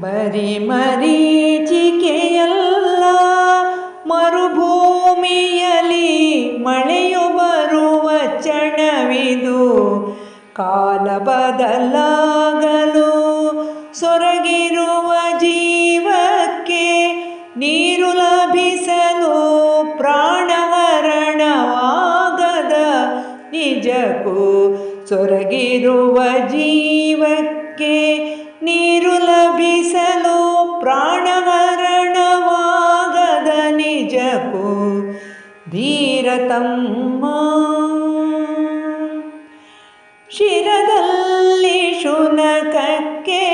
ಬರಿ ಮರೀಚಿಕೆಯಲ್ಲ ಮರುಭೂಮಿಯಲ್ಲಿ ಮಳೆಯು ಬರುವ ಚಣವಿದು ಕಾಲ ಬದಲಾಗಲು ಸೊರಗಿರುವ ಜೀವಕ್ಕೆ ನೀರು ಲಭಿಸಲು ಪ್ರಾಣಹರಣವಾಗದ ನಿಜಕ್ಕೂ ಸೊರಗಿರುವ ಜೀವಕ್ಕೆ ಧೀರತಮ್ಮ. ಶಿರದಲ್ಲಿ ಶುನಕಕ್ಕೆ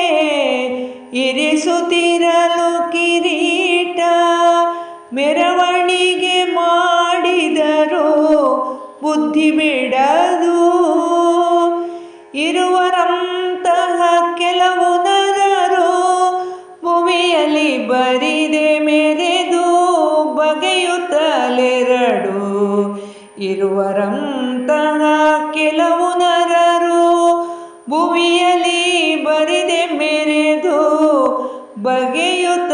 ಇರಿಸುತ್ತಿರಲು ಕಿರೀಟ ಮೆರವಣಿಗೆ ಮಾಡಿದರು ಬುದ್ಧಿ ಬಿಡದು. ಇರುವರಂತಹ ಕೆಲವು ನರರು ಭೂಮಿಯಲ್ಲಿ ಬರಿದೆ ಮೆರೆದು ಇರುವರಂತಹ ಕೆಲವು ನರರು ಭೂಮಿಯಲ್ಲಿ ಬರಿದೆ ಮೆರೆದು ಬಗೆಯುತ್ತಲೆರಡು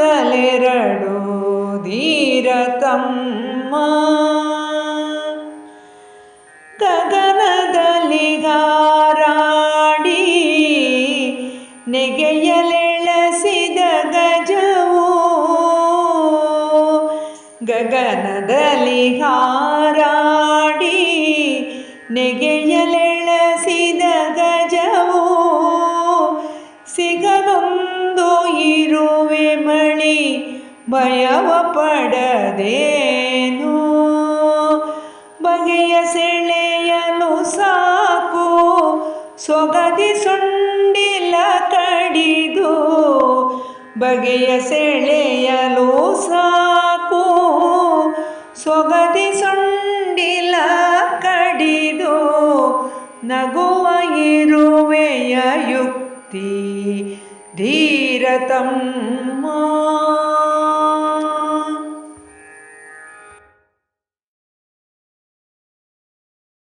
ಧೀರತಮ್ಮ. ಗಗನದಲ್ಲಿ ಗಗನದಲ್ಲಿ ಹಾರಾಡಿ ನೆಗೆಯಲೆಳಸಿದ ಗಜವು ಸಿಗದೊಂದು ಇರುವೆ ಮಣಿ ಭಯವ ಪಡದೇನು? ಬಗೆಯ ಸೆಳೆಯಲು ಸಾಕು, ಸೊಗದಿ ಸುಂಡಿಲ ಕಡಿದು ಬಗೆಯ ಸೆಳೆಯಲು ಸಾಕು. ಸೊಗದಿ ಸೊಂಡಿಲ ಕಡಿದು ನಗುವ ಇರುವೆಯ ಯುಕ್ತಿ ಧೀರತಮ್ಮ.